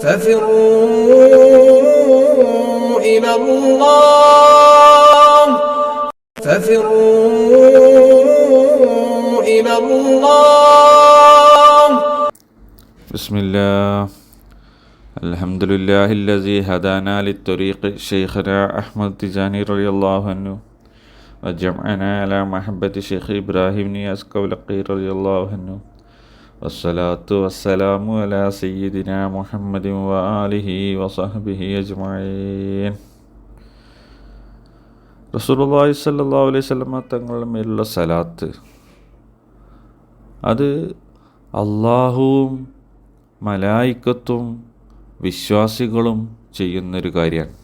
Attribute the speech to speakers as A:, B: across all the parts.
A: ففروا إلى الله. ففروا إلى الله.
B: بسم الله. الحمد لله الذي هدانا للطريق. شيخنا أحمد تجاني رضي الله عنه. وجمعنا على محبة شيخ إبراهيم نياس قولقي رضي الله عنه. വസ്സലാത്തു വസ്സലാമു അല സയ്യിദിന മുഹമ്മദിൻ വാലിഹി വസഹബിഹി അജ്മീൻ റസൂലുള്ളാഹി സല്ലല്ലാഹു അലൈഹി സ്വലമ തങ്ങളുടെ മേലുള്ള സലാത്ത്. അത് അള്ളാഹുവും മലായിക്കത്തും വിശ്വാസികളും ചെയ്യുന്നൊരു കാര്യമാണ്.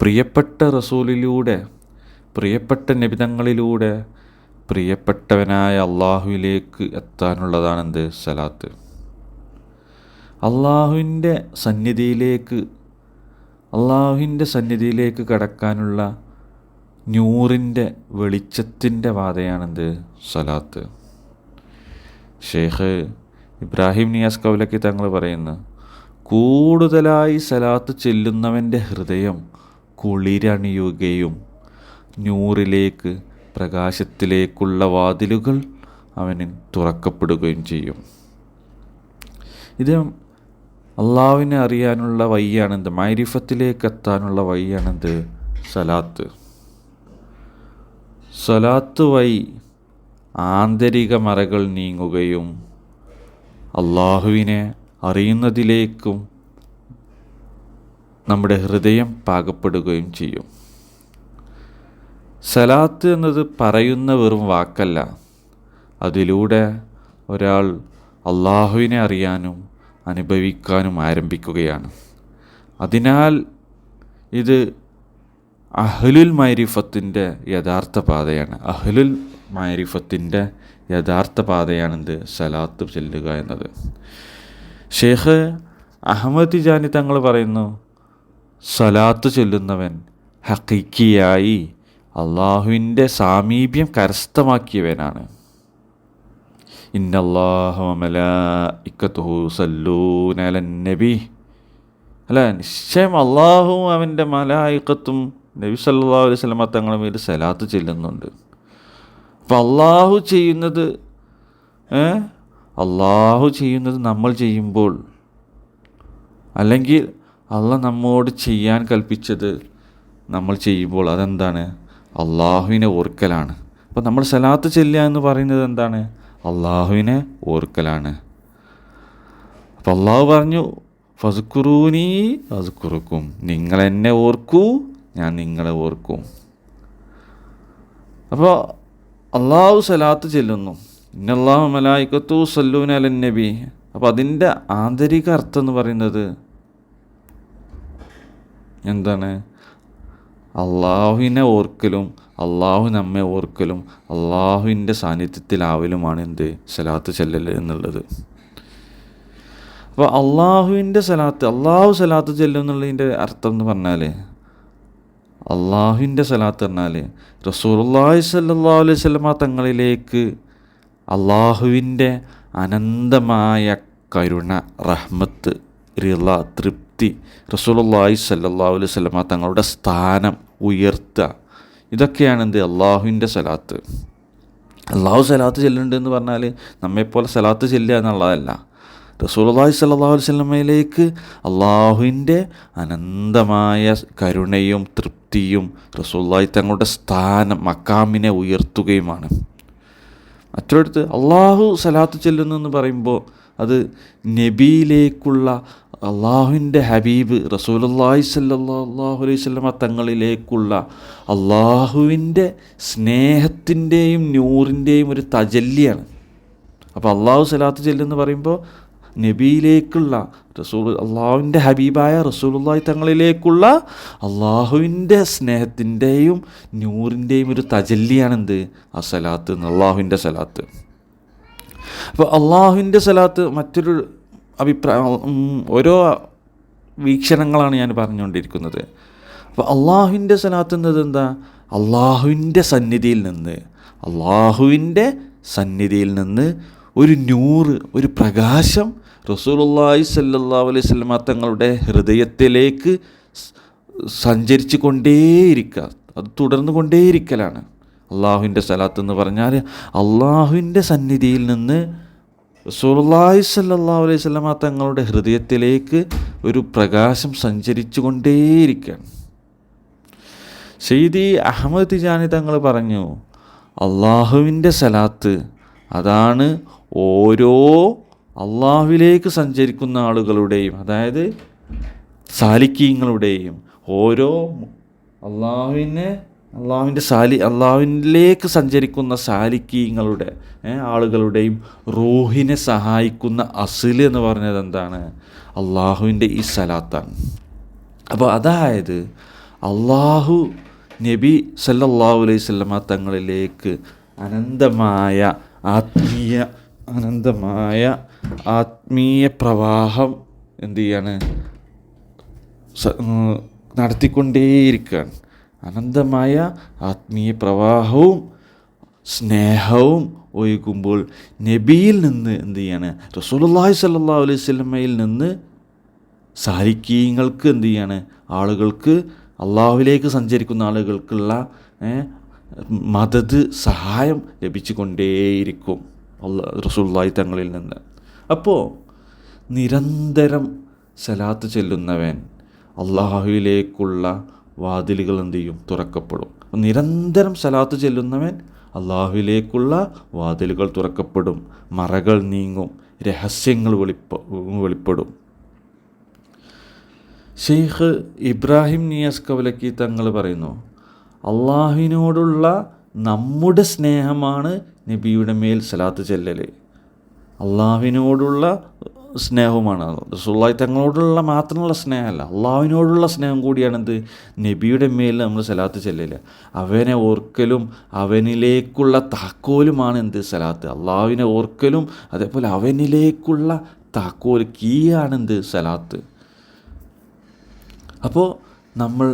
B: പ്രിയപ്പെട്ട റസൂലിലൂടെ പ്രിയപ്പെട്ട നിബിതങ്ങളിലൂടെ പ്രിയപ്പെട്ടവനായ അള്ളാഹുവിലേക്ക് എത്താനുള്ളതാണ് എന്ത് സലാത്ത്. അള്ളാഹുവിന്റെ സന്നിധിയിലേക്ക് അള്ളാഹുവിന്റെ സന്നിധിയിലേക്ക് കടക്കാനുള്ള നൂറിന്റെ വെളിച്ചത്തിന്റെ വാതയാണെന്ത് സലാത്ത്. ഷെയ്ഖ് ഇബ്രാഹിം നിയാസ് കൗലക്കി തങ്ങൾ പറയുന്നു കൂടുതലായി സലാത്ത് ചെല്ലുന്നവന്റെ ഹൃദയം കുളിരണിയുകയും നൂറിലേക്ക് പ്രകാശത്തിലേക്കുള്ള വാതിലുകൾ അവന് തുറക്കപ്പെടുകയും ചെയ്യും. ഇത് അള്ളാവിനെ അറിയാനുള്ള വഴിയാണെന്ത്? മൈരിഫത്തിലേക്ക് എത്താനുള്ള വഴിയാണെന്ത്? സലാത്ത്. സലാത്ത് വഴി ആന്തരിക മറകൾ നീങ്ങുകയും അള്ളാഹുവിനെ അറിയുന്നതിലേക്കും നമ്മുടെ ഹൃദയം പാകപ്പെടുകയും ചെയ്യും. സലാത്ത് എന്നത് പറയുന്ന വെറും വാക്കല്ല. അതിലൂടെ ഒരാൾ അള്ളാഹുവിനെ അറിയാനും അനുഭവിക്കാനും ആരംഭിക്കുകയാണ്. അതിനാൽ ഇത് അഹ്ലുൽ മൈരിഫത്തിന്റെ യഥാർത്ഥ പാതയാണ്. അഹ്ലുൽ മൈരിഫത്തിന്റെ യഥാർത്ഥ പാതയാണിത് സലാത്ത് ചെല്ലുക എന്നത്. ഷെയ്ഖ് അഹമ്മദ് ജാനി തങ്ങൾ പറയുന്നു സലാത്ത് ചൊല്ലുന്നവൻ ഹക്കിക്കിയായി അള്ളാഹുവിന്റെ സാമീപ്യം കരസ്ഥമാക്കിയവനാണ്. നബി. അല്ല നിശ്ചയം അള്ളാഹുവും അവന്റെ മലായിക്കത്തും നബി സല്ലാ അലൈഹി സ്വലമ തങ്ങളുടെ മേൽ സലാത്ത് ചെല്ലുന്നുണ്ട്. അപ്പം അള്ളാഹു ചെയ്യുന്നത് അള്ളാഹു ചെയ്യുന്നത് നമ്മൾ ചെയ്യുമ്പോൾ അല്ലെങ്കിൽ അള്ള നമ്മോട് ചെയ്യാൻ കൽപ്പിച്ചത് നമ്മൾ ചെയ്യുമ്പോൾ അതെന്താണ്? അള്ളാഹുവിനെ ഓർക്കലാണ്. അപ്പോൾ നമ്മൾ സലാത്ത് ചെല്ലുക എന്ന് പറയുന്നത് എന്താണ്? അള്ളാഹുവിനെ ഓർക്കലാണ്. അപ്പോൾ അള്ളാഹു പറഞ്ഞു ഫസുക്കുറൂനി ഫസുക്കുറുക്കും നിങ്ങൾ എന്നെ ഓർക്കൂ ഞാൻ നിങ്ങളെ ഓർക്കും. അപ്പോൾ അള്ളാഹു സലാത്ത് ചെല്ലുന്നു. ഇന്നല്ലാഹു മലായിക്കത്തു സല്ലൂൻ അലൻ നബി. അപ്പോൾ അതിന്റെ ആന്തരിക അർത്ഥം എന്ന് പറയുന്നത് എന്താണ്? അള്ളാഹുവിനെ ഓർക്കലും അള്ളാഹു നമ്മെ ഓർക്കലും അള്ളാഹുവിന്റെ സാന്നിധ്യത്തിലാവലുമാണ് എന്ത്? സലാത്ത് ചെല്ലൽ എന്നുള്ളത്. അപ്പോൾ അള്ളാഹുവിന്റെ സലാത്ത് അള്ളാഹു സലാത്ത് ചെല്ലും എന്നുള്ളതിന്റെ അർത്ഥം എന്ന് പറഞ്ഞാൽ അള്ളാഹുവിന്റെ സലാത്ത് പറഞ്ഞാൽ റസൂലുള്ളാഹി സല്ലാ അലൈഹി സ്വലമ തങ്ങളിലേക്ക് അള്ളാഹുവിന്റെ അനന്തമായ കരുണ റഹ്മത്ത് റിള തൃപ്തി റസൂലുള്ളാഹി സ്വല്ലല്ലാഹു അലൈഹി വസല്ലമ തങ്ങളുടെ സ്ഥാനം ഉയർത്തുക. ഇതൊക്കെയാണ് എന്ത്? അള്ളാഹുവിന്റെ സലാത്ത് അള്ളാഹു സലാത്ത് ചെല്ലുന്നുണ്ട് എന്ന് പറഞ്ഞാൽ നമ്മെപ്പോലെ സലാത്ത് ചെല്ലുക എന്നുള്ളതല്ല. റസൂലുള്ളാഹി സ്വല്ലല്ലാഹു അലൈഹി വസല്ലമയിലേക്ക് അള്ളാഹുവിന്റെ അനന്തമായ കരുണയും തൃപ്തിയും റസൂലുള്ളാഹി തങ്ങളുടെ സ്ഥാനം മക്കാമിനെ ഉയർത്തുകയുമാണ്. മറ്റൊരിടത്ത് അള്ളാഹു സലാത്ത് ചെല്ലുന്നു എന്ന് പറയുമ്പോൾ അത് നബിയിലേക്കുള്ള അള്ളാഹുവിന്റെ ഹബീബ് റസൂലുള്ളാഹി സല്ലാഹു അലൈഹി വസല്ലമ തങ്ങളിലേക്കുള്ള അള്ളാഹുവിന്റെ സ്നേഹത്തിന്റെയും നൂറിന്റെയും ഒരു തജല്യാണ് അപ്പോൾ അള്ളാഹു സലാത്ത് ചെല്ലുന്നു പറയുമ്പോൾ നബിയിലേക്കുള്ള റസൂൽ അള്ളാഹുവിന്റെ ഹബീബായ റസൂലുള്ളാഹി തങ്ങളിലേക്കുള്ള അള്ളാഹുവിന്റെ സ്നേഹത്തിന്റെയും നൂറിന്റെയും ഒരു തജല്ലിയാണെന്ത്? ആ സലാത്ത് അള്ളാഹുവിന്റെ സലാത്ത്. അപ്പോൾ അള്ളാഹുവിന്റെ സലാത്ത് മറ്റൊരു അഭിപ്രായം ഓരോ വീക്ഷണങ്ങളാണ് ഞാൻ പറഞ്ഞുകൊണ്ടിരിക്കുന്നത്. അപ്പോൾ അള്ളാഹുവിന്റെ സലാത്ത് എന്നത് എന്താ? അള്ളാഹുവിന്റെ സന്നിധിയിൽ നിന്ന് അള്ളാഹുവിന്റെ സന്നിധിയിൽ നിന്ന് ഒരു നൂറ് ഒരു പ്രകാശം റസൂലുള്ളാഹി സല്ലല്ലാഹു അലൈഹി വസല്ലമ തങ്ങളുടെ ഹൃദയത്തിലേക്ക് സഞ്ചരിച്ചു കൊണ്ടേയിരിക്കുക അത് തുടർന്നു കൊണ്ടേയിരിക്കലാണ് അള്ളാഹുവിന്റെ സ്ഥലത്ത് എന്ന് പറഞ്ഞാൽ അള്ളാഹുവിന്റെ സന്നിധിയിൽ നിന്ന് റസൂലുള്ളാഹി സല്ലല്ലാഹു അലൈഹി വസല്ലമ തങ്ങളുടെ ഹൃദയത്തിലേക്ക് ഒരു പ്രകാശം സഞ്ചരിച്ചു കൊണ്ടേയിരിക്കുകയാണ് സെയ്ദി അഹമ്മദ് തിജാനി തങ്ങൾ പറഞ്ഞു അള്ളാഹുവിന്റെ സലാത്ത് അതാണ് ഓരോ അള്ളാഹുവിലേക്ക് സഞ്ചരിക്കുന്ന ആളുകളുടെയും അതായത് സാലിക്കീങ്ങളുടെയും ഓരോ അള്ളാഹുവിനെ അള്ളാഹുവിന്റെ സാലി അള്ളാഹുവിലേക്ക് സഞ്ചരിക്കുന്ന സാലിക്കീങ്ങളുടെ ആളുകളുടെയും റൂഹിനെ സഹായിക്കുന്ന അസിൽ എന്ന് പറഞ്ഞത് എന്താണ്? അള്ളാഹുവിന്റെ ഈ സലാത്താണ്. അപ്പോൾ അതായത് അള്ളാഹു നബി സല്ലാഹു അലൈഹി സ്വല്ലമ തങ്ങളിലേക്ക് അനന്തമായ ആത്മീയ അനന്തമായ ആത്മീയ പ്രവാഹം എന്ത് ചെയ്യാണ്? നടത്തിക്കൊണ്ടേയിരിക്കുകയാണ്. അനന്തമായ ആത്മീയ പ്രവാഹവും സ്നേഹവും ഒഴുകുമ്പോൾ നബിയിൽ നിന്ന് എന്ത് ചെയ്യാണ്? റസൂലുള്ളാഹി സ്വല്ലല്ലാഹു അലൈഹി വസല്ലമയിൽ നിന്ന് സാരിക്കീങ്ങൾക്ക് എന്ത് ചെയ്യാണ്? ആളുകൾക്ക് അള്ളാഹുവിലേക്ക് സഞ്ചരിക്കുന്ന ആളുകൾക്കുള്ള മദത് സഹായം ലഭിച്ചുകൊണ്ടേയിരിക്കും അള്ള അള്ളാ തങ്ങളിൽ നിന്ന്. അപ്പോൾ നിരന്തരം സലാത്ത് ചെല്ലുന്നവൻ അള്ളാഹുവിലേക്കുള്ള വാതിലുകൾ എന്ത് ചെയ്യും? തുറക്കപ്പെടും. നിരന്തരം സലാത്ത് ചെല്ലുന്നവൻ അള്ളാഹുവിലേക്കുള്ള വാതിലുകൾ തുറക്കപ്പെടും. മറകൾ നീങ്ങും. രഹസ്യങ്ങൾ വെളിപ്പ വെളിപ്പെടും. ഷെയ്ഖ് ഇബ്രാഹിം നിയാസ് കവലക്കി തങ്ങൾ പറയുന്നു അള്ളാഹുവിനോടുള്ള നമ്മുടെ സ്നേഹമാണ് നബിയുടെ മേൽ സലാത്ത് ചെല്ലൽ അള്ളാഹുവിനോടുള്ള സ്നേഹവുമാണ് റസൂള്ളി തങ്ങളോടുള്ള മാത്രമുള്ള സ്നേഹമല്ല അള്ളാഹുവിനോടുള്ള സ്നേഹം കൂടിയാണ് എന്ത്? നബിയുടെ മേൽ നമ്മൾ സലാത്ത് ചെല്ലില്ല അവനെ ഓർക്കലും അവനിലേക്കുള്ള താക്കോലുമാണ് എന്ത്? സലാത്ത് അള്ളാഹുവിനെ ഓർക്കലും അതേപോലെ അവനിലേക്കുള്ള താക്കോൽ കീയാണെന്ത് സലാത്ത് അപ്പോൾ നമ്മൾ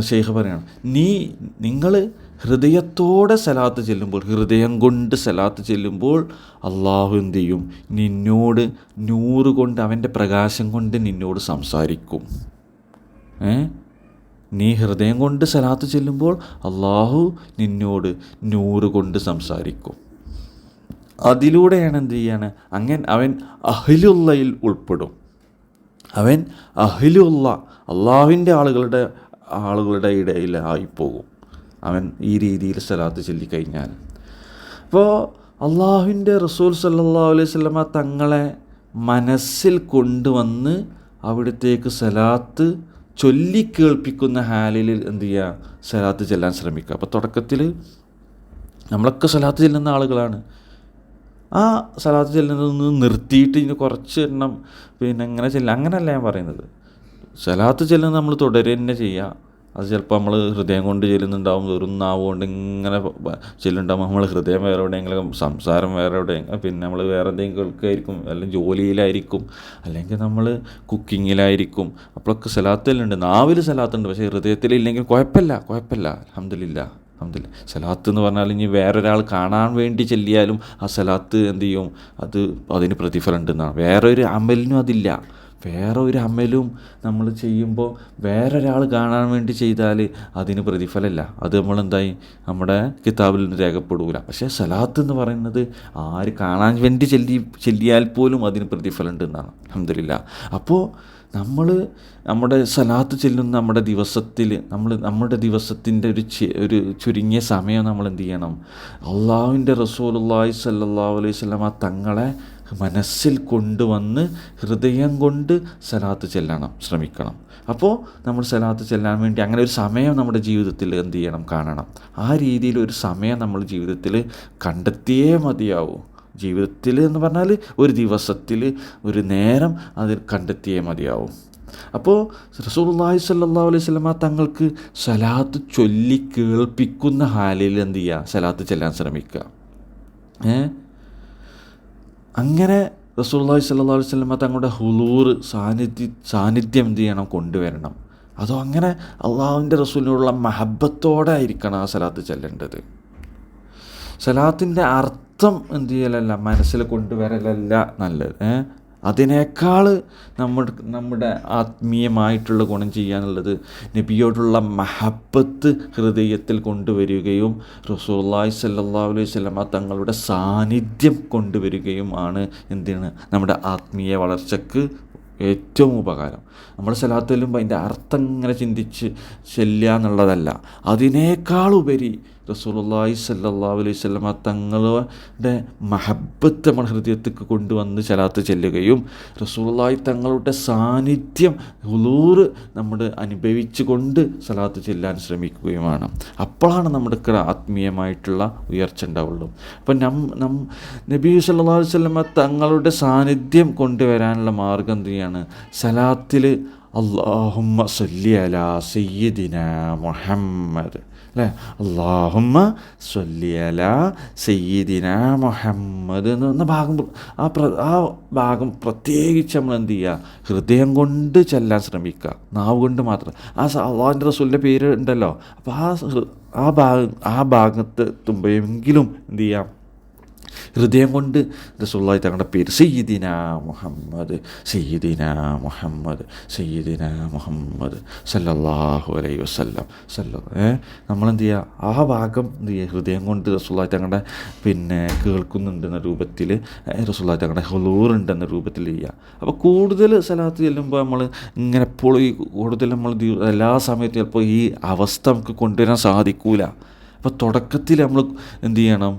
B: ഷെയ്ഖ് പറയണം നീ നിങ്ങൾ ഹൃദയത്തോടെ സലാത്ത് ചെല്ലുമ്പോൾ ഹൃദയം കൊണ്ട് സലാത്ത് ചെല്ലുമ്പോൾ അള്ളാഹു എന്ത് ചെയ്യും? നിന്നോട് നൂറ് കൊണ്ട് അവന്റെ പ്രകാശം കൊണ്ട് നിന്നോട് സംസാരിക്കും. ഏ? നീ ഹൃദയം കൊണ്ട് സലാത്ത് ചെല്ലുമ്പോൾ അള്ളാഹു നിന്നോട് നൂറ് കൊണ്ട് സംസാരിക്കും. അതിലൂടെയാണ് എന്ത് ചെയ്യാണ്? അങ്ങനെ അവൻ അഹിലുള്ളയിൽ ഉൾപ്പെടും. അവൻ അഹിലുള്ള അള്ളാഹുവിന്റെ ആളുകളുടെ ആളുകളുടെ ഇടയിലായിപ്പോകും. അവൻ ഈ രീതിയിൽ സലാത്ത് ചൊല്ലിക്കഴിഞ്ഞാൽ. അപ്പോൾ അള്ളാഹുവിന്റെ റസൂൽ സല്ലാ അലൈഹി വസല്ലമ തങ്ങളെ മനസ്സിൽ കൊണ്ടുവന്ന് അവിടത്തേക്ക് സലാത്ത് ചൊല്ലിക്കേൾപ്പിക്കുന്ന ഹാലിൽ എന്ത് ചെയ്യുക? സലാത്ത് ചെല്ലാൻ ശ്രമിക്കുക. അപ്പോൾ തുടക്കത്തിൽ നമ്മളൊക്കെ സലാത്ത് ചെല്ലുന്ന ആളുകളാണ്. ആ സലാത്ത് ചെല്ലുന്നത് നിർത്തിയിട്ട് ഇനി കുറച്ച് എണ്ണം പിന്നെ എങ്ങനെ ചെല്ലുക. അങ്ങനെയല്ല ഞാൻ പറയുന്നത്. സലാത്ത് ചെല്ലുന്നത് നമ്മൾ തുടരുക തന്നെ ചെയ്യുക അത് ചിലപ്പോൾ നമ്മൾ ഹൃദയം കൊണ്ട് ചെല്ലുന്നുണ്ടാവും വെറും നാവ് കൊണ്ട് ഇങ്ങനെ ചെല്ലുണ്ടാവും നമ്മൾ ഹൃദയം വേറെ എവിടെയെങ്കിലും സംസാരം വേറെ എവിടെയെങ്കിലും പിന്നെ നമ്മൾ വേറെ എന്തെങ്കിലും കേൾക്കായിരിക്കും അല്ലെങ്കിൽ ജോലിയിലായിരിക്കും അല്ലെങ്കിൽ നമ്മൾ കുക്കിങ്ങിലായിരിക്കും. അപ്പോഴൊക്കെ സലാത്തെല്ലുണ്ട് നാവിൽ സലാത്തുണ്ട് പക്ഷേ ഹൃദയത്തിൽ ഇല്ലെങ്കിൽ കുഴപ്പമില്ല കുഴപ്പമില്ല. അഹമ്മദില്ല അഹമ്മദില്ല സലാത്ത് എന്ന് പറഞ്ഞാൽ ഇനി വേറൊരാൾ കാണാൻ വേണ്ടി ചെല്ലിയാലും ആ സലാത്ത് എന്ത് ചെയ്യും? അത് അതിന് പ്രതിഫലം ഉണ്ടെന്നാണ്. വേറൊരു അമലിനും അതില്ല. വേറെ ഒരു അമലും നമ്മൾ ചെയ്യുമ്പോൾ വേറൊരാൾ കാണാൻ വേണ്ടി ചെയ്താൽ അതിന് പ്രതിഫലമില്ല. അത് നമ്മളെന്തായി നമ്മുടെ കിതാബിൽ നിന്ന് രേഖപ്പെടൂല പക്ഷേ സലാത്ത് എന്ന് പറയുന്നത് ആര് കാണാൻ വേണ്ടി ചെല്ലി ചെല്ലിയാൽ പോലും അതിന് പ്രതിഫലം ഉണ്ടെന്നാണ് അഹമ്മദില്ല അപ്പോൾ നമ്മൾ നമ്മുടെ സലാത്ത് ചെല്ലുന്ന നമ്മുടെ ദിവസത്തിൽ നമ്മൾ നമ്മുടെ ദിവസത്തിന്റെ ഒരു ഒരു ചുരുങ്ങിയ സമയം നമ്മൾ എന്ത് ചെയ്യണം? അള്ളാഹുവിന്റെ റസൂലുള്ളാഹി സല്ലാ അലൈഹി സ്വലമ തങ്ങളെ മനസ്സിൽ കൊണ്ടുവന്ന് ഹൃദയം കൊണ്ട് സലാത്ത് ചെല്ലണം ശ്രമിക്കണം. അപ്പോൾ നമ്മൾ സലാത്ത് ചെല്ലാൻ വേണ്ടി അങ്ങനെ ഒരു സമയം നമ്മുടെ ജീവിതത്തിൽ എന്ത് ചെയ്യണം? കാണണം. ആ രീതിയിൽ ഒരു സമയം നമ്മൾ ജീവിതത്തിൽ കണ്ടെത്തിയേ മതിയാവൂ. ജീവിതത്തിൽ എന്ന് പറഞ്ഞാൽ ഒരു ദിവസത്തിൽ ഒരു നേരം അതിൽ കണ്ടെത്തിയേ മതിയാവും. അപ്പോൾ റസൂലുള്ളാഹി സ്വല്ലല്ലാഹു അലൈഹി സ്വലമ തങ്ങൾക്ക് സലാത്ത് ചൊല്ലി കേൾപ്പിക്കുന്ന ഹാലിൽ എന്ത് ചെയ്യുക? സലാത്ത് ചെല്ലാൻ ശ്രമിക്കുക. ഏ? അങ്ങനെ റസൂലുള്ളാഹി സ്വല്ലല്ലാഹു അലൈഹി വസല്ലമ തങ്ങളുടെ ഹുലൂർ സാന്നിധ്യ സാന്നിധ്യം എന്ത് ചെയ്യണം? കൊണ്ടുവരണം. അതോ അങ്ങനെ അള്ളാഹുവിന്റെ റസൂലിനോടുള്ള മഹബത്തോടെ ആയിരിക്കണം ആ സലാത്ത് ചെല്ലേണ്ടത്. സലാത്തിന്റെ അർത്ഥം എന്ത് ചെയ്യലല്ല? മനസ്സിൽ കൊണ്ടുവരലല്ല നല്ലത്. ഏ അതിനേക്കാൾ നമ്മൾ നമ്മുടെ ആത്മീയമായിട്ടുള്ള ഗുണം ചെയ്യാനുള്ളത് നബിയോടുള്ള മഹബത്ത് ഹൃദയത്തിൽ കൊണ്ടുവരികയും റസൂല്ലായ് സല്ലാ അലൈഹി സ്വലമ തങ്ങളുടെ സാന്നിധ്യം കൊണ്ടുവരികയും ആണ് എന്തിനാണ്? നമ്മുടെ ആത്മീയ വളർച്ചയ്ക്ക് ഏറ്റവും ഉപകാരം. നമ്മൾ സ്ഥലത്ത് അതിന്റെ അർത്ഥം ഇങ്ങനെ ചിന്തിച്ച് ചെല്ലുക എന്നുള്ളതല്ല. അതിനേക്കാളുപരി റസൂലുള്ളാഹി സല്ലല്ലാഹു അലൈഹി വസല്ലമ തങ്ങളുടെ മഹബത്ത് നമ്മുടെ ഹൃദയത്തേക്ക് കൊണ്ടുവന്ന് ചലാത്ത് ചെല്ലുകയും റസൂലുള്ളാഹി തങ്ങളുടെ സാന്നിധ്യം ഹുലൂറ് നമ്മൾ അനുഭവിച്ചു കൊണ്ട് സലാത്ത് ചെല്ലാൻ ശ്രമിക്കുകയുമാണ്. അപ്പോഴാണ് നമ്മുടെ ആത്മീയമായിട്ടുള്ള ഉയർച്ച ഉണ്ടാവുള്ളൂ. അപ്പം നം നം നബി സല്ലല്ലാഹു അലൈഹി വസല്ലമ തങ്ങളുടെ സാന്നിധ്യം കൊണ്ടുവരാനുള്ള മാർഗം എന്തിനാണ് സലാത്തിൽ അള്ളാഹുമ്മ സല്ലി അലാ സയ്യിദിന മുഹമ്മദ് അല്ലേ? അള്ളാഹുമ്മ സൊല്ലിയല സയ്യിദിന മുഹമ്മദ് എന്ന ഭാഗം ആ പ്ര ആ ഭാഗം പ്രത്യേകിച്ച് നമ്മൾ എന്ത് ചെയ്യുക? ഹൃദയം കൊണ്ട് ചെല്ലാൻ ശ്രമിക്കുക. നാവ് കൊണ്ട് മാത്രം. ആ അള്ളാഹിന്റെ റസൂലിന്റെ പേര് ഉണ്ടല്ലോ. അപ്പോൾ ആ ആ ഭാഗം ആ ഭാഗത്ത് എത്തുമ്പോഴെങ്കിലും എന്ത് ചെയ്യാം? ഹൃദയം കൊണ്ട് റസൂള്ളി തങ്ങളുടെ പേര് സയ്യിദിന മുഹമ്മദ് സയ്യിദിന മുഹമ്മദ് സയ്യിദിന മുഹമ്മദ് സല്ലല്ലാഹു അലൈ വസല്ലം. സല്ല നമ്മളെന്ത് ചെയ്യുക ആ ഭാഗം എന്ത് ചെയ്യുക ഹൃദയം കൊണ്ട് റസൂള്ളി തങ്ങളുടെ പിന്നെ കേൾക്കുന്നുണ്ടെന്ന രൂപത്തിൽ റസൂള്ളി തങ്ങളുടെ ഹുലൂറുണ്ടെന്ന രൂപത്തിൽ ചെയ്യുക അപ്പോൾ കൂടുതൽ സ്ഥലത്ത് ചെല്ലുമ്പോൾ നമ്മൾ ഇങ്ങനെ എപ്പോഴും ഈ കൂടുതൽ നമ്മൾ എല്ലാ സമയത്തും ചിലപ്പോൾ ഈ അവസ്ഥ നമുക്ക് കൊണ്ടുവരാൻ സാധിക്കൂല. അപ്പോൾ തുടക്കത്തിൽ നമ്മൾ എന്ത് ചെയ്യണം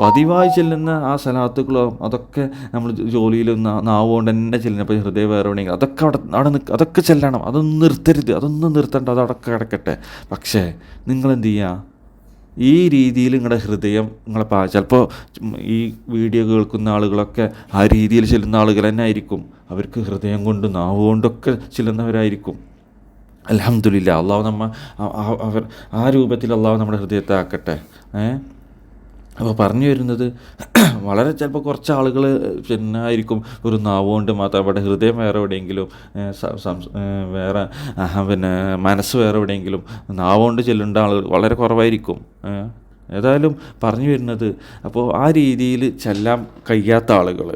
B: പതിവായി ചെല്ലുന്ന ആ സലാത്തുകളോ അതൊക്കെ നമ്മൾ ജോലിയിൽ നാവുകൊണ്ട് തന്നെ ചെല്ലുന്ന ഇപ്പോൾ ഹൃദയ വേറെ അതൊക്കെ അവിടെ അവിടെ നിൽക്കുക അതൊക്കെ ചെല്ലണം. അതൊന്നും നിർത്തരുത്. അതൊന്നും നിർത്തണ്ട. അത് കിടക്കട്ടെ. പക്ഷേ നിങ്ങൾ എന്ത് ചെയ്യുക ഈ രീതിയിൽ നിങ്ങളുടെ ഹൃദയം നിങ്ങളെ പാ ചിലപ്പോൾ ഈ വീഡിയോ കേൾക്കുന്ന ആളുകളൊക്കെ ആ രീതിയിൽ ചെല്ലുന്ന ആളുകൾ തന്നെ ആയിരിക്കും. അവർക്ക് ഹൃദയം കൊണ്ട് നാവ് കൊണ്ടൊക്കെ ചെല്ലുന്നവരായിരിക്കും. അലഹമില്ല അള്ളാഹു നമ്മ അവർ ആ രൂപത്തിൽ അള്ളാഹു നമ്മുടെ ഹൃദയത്തെ ആക്കട്ടെ. ഏഹ് അപ്പോൾ പറഞ്ഞു വരുന്നത് വളരെ ചിലപ്പോൾ കുറച്ച് ആളുകൾ ആയിരിക്കും ഒരു നാവ് കൊണ്ട് മാത്രം അവിടെ ഹൃദയം വേറെ എവിടെയെങ്കിലും വേറെ പിന്നെ മനസ്സ് വേറെ എവിടെയെങ്കിലും നാവ് കൊണ്ട് ചെല്ലേണ്ട ആളുകൾ വളരെ കുറവായിരിക്കും. ഏതായാലും പറഞ്ഞു വരുന്നത് അപ്പോൾ ആ രീതിയിൽ ചെല്ലാൻ കഴിയാത്ത ആളുകൾ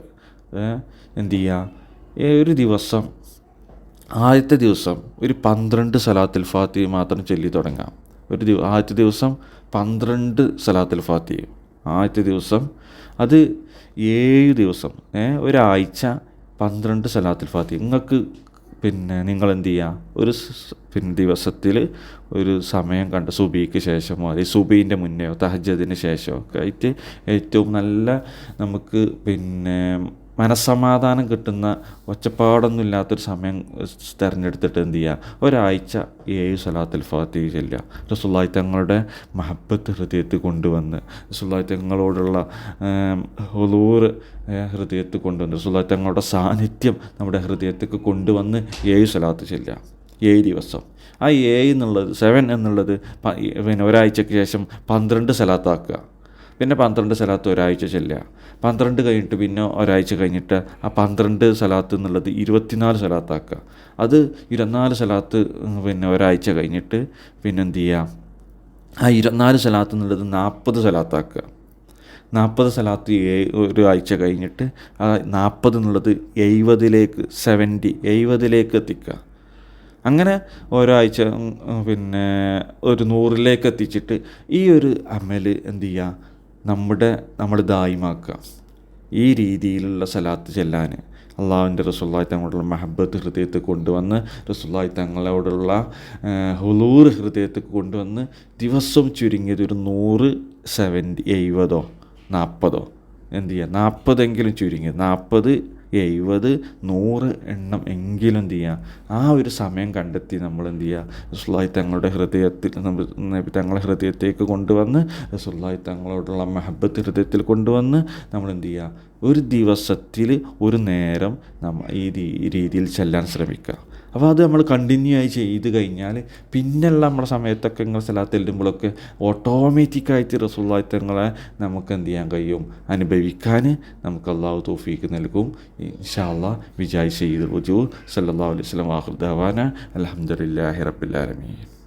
B: എന്തു ചെയ്യുക ഒരു ദിവസം ആദ്യത്തെ ദിവസം ഒരു പന്ത്രണ്ട് സലാത്തിൽ ഫാത്തി മാത്രം ചൊല്ലി തുടങ്ങാം. ഒരു ദിവ ആദ്യത്തെ ദിവസം പന്ത്രണ്ട് സലാത്തിൽ ഫാത്തി ആദ്യത്തെ ദിവസം. അത് ഏഴ് ദിവസം. ഒരാഴ്ച പന്ത്രണ്ട് സലാത്തിൽ ഫാത്തി നിങ്ങൾക്ക് പിന്നെ നിങ്ങൾ എന്ത് ചെയ്യുക ഒരു പിന്നെ ദിവസത്തിൽ ഒരു സമയം കണ്ട് സുബിക്ക് ശേഷമോ അല്ലെങ്കിൽ സുബീന്റെ മുന്നെയോ തഹജദിന് ശേഷമോ ഒക്കെ ആയിട്ട് ഏറ്റവും നല്ല നമുക്ക് പിന്നെ മനസ്സമാധാനം കിട്ടുന്ന ഒച്ചപ്പാടൊന്നും ഇല്ലാത്തൊരു സമയം തിരഞ്ഞെടുത്തിട്ട് എന്ത് ചെയ്യുക ഒരാഴ്ച ഏഴ് സലാത്തിൽ ഫാത്തി ചെല്ലുക. റസുല്ലായി തങ്ങളുടെ മഹബത്ത് ഹൃദയത്തിൽ കൊണ്ടുവന്ന് റസുല്ലായി തങ്ങളോടുള്ള ഹുലൂറ് ഹൃദയത്തിൽ കൊണ്ടുവന്ന് റസുല്ലായി തങ്ങളുടെ സാന്നിധ്യം നമ്മുടെ ഹൃദയത്തേക്ക് കൊണ്ടുവന്ന് ഏഴ് സലാത്ത് ചെല്ലുക. ഏഴ് ദിവസം. ആ ഏഴ് എന്നുള്ളത് സെവൻ എന്നുള്ളത് പിന്നെ ഒരാഴ്ചയ്ക്ക് ശേഷം പന്ത്രണ്ട് സലാത്താക്കുക. പിന്നെ പന്ത്രണ്ട് സ്ഥലത്ത് ഒരാഴ്ച ചെല്ലുക. പന്ത്രണ്ട് കഴിഞ്ഞിട്ട് പിന്നെ ഒരാഴ്ച കഴിഞ്ഞിട്ട് ആ പന്ത്രണ്ട് സ്ഥലത്ത് എന്നുള്ളത് ഇരുപത്തിനാല് സ്ഥലത്താക്കുക അത് ഇരുപത്തിനാല് സ്ഥലത്ത് പിന്നെ ഒരാഴ്ച കഴിഞ്ഞിട്ട് പിന്നെ എന്ത് ചെയ്യുക? ആ ഇരുപത്തിനാല് സ്ഥലത്ത് എന്നുള്ളത് നാൽപ്പത് സ്ഥലത്താക്കുക നാൽപ്പത് സ്ഥലത്ത് ഒരു ആഴ്ച കഴിഞ്ഞിട്ട് ആ നാൽപ്പത് എന്നുള്ളത് എഴുപതിലേക്ക് സെവന്റി എഴുപതിലേക്ക് എത്തിക്കുക. അങ്ങനെ ഒരാഴ്ച പിന്നെ ഒരു നൂറിലേക്ക് എത്തിച്ചിട്ട് ഈ ഒരു അമൽ എന്ത് ചെയ്യുക? നമ്മുടെ നമ്മൾ ദായിമാക്കുക. ഈ രീതിയിലുള്ള സലാത്ത് ചെല്ലാൻ അള്ളാഹുവിന്റെ റസുല്ലായി തങ്ങളോടുള്ള മെഹബത്ത് ഹൃദയത്തിൽ കൊണ്ടുവന്ന് റസുല്ലായി തങ്ങളോടുള്ള ഹുലൂർ ഹൃദയത്തിൽ കൊണ്ടുവന്ന് ദിവസം ചുരുങ്ങിയത് ഒരു നൂറ് സെവന്റി എഴുപതോ നാൽപ്പതോ എന്ത് ചെയ്യുക നാൽപ്പതെങ്കിലും ചുരുങ്ങിയത് നാൽപ്പത് എഴുപത് നൂറ് എണ്ണം എങ്കിലും എന്ത് ചെയ്യുക ആ ഒരു സമയം കണ്ടെത്തി നമ്മൾ എന്ത് ചെയ്യുക റസുല്ലായി തങ്ങളുടെ ഹൃദയത്തിൽ തങ്ങളെ ഹൃദയത്തേക്ക് കൊണ്ടുവന്ന് റസുല്ലായി തങ്ങളോടുള്ള മെഹബത്ത് ഹൃദയത്തിൽ കൊണ്ടുവന്ന് നമ്മൾ എന്ത് ചെയ്യുക ഒരു ദിവസത്തിൽ ഒരു നേരം നമ്മ ഈ രീതിയിൽ ചെല്ലാൻ ശ്രമിക്കുക. അപ്പോൾ അത് നമ്മൾ കണ്ടിന്യൂ ആയി ചെയ്ത് കഴിഞ്ഞാൽ പിന്നെയുള്ള നമ്മുടെ സമയത്തൊക്കെ ഇങ്ങനെ സ്ഥലത്ത് എല്ലുമ്പോഴൊക്കെ ഓട്ടോമാറ്റിക്കായിട്ട് റസൂള്ളായി തങ്ങളെ നമുക്ക് എന്ത് ചെയ്യാൻ കഴിയും? അനുഭവിക്കാൻ നമുക്ക് അള്ളാഹു തോഫീക്ക് നൽകും. ഇൻഷാല്ലാ വിജായ് സയ്യിദ് റുജു സല്ലാ അലൈഹി സ്വലം വാഹുദ്ദാന അലഹമുല്ലാഹി റബ്ബില്ലാലമീൻ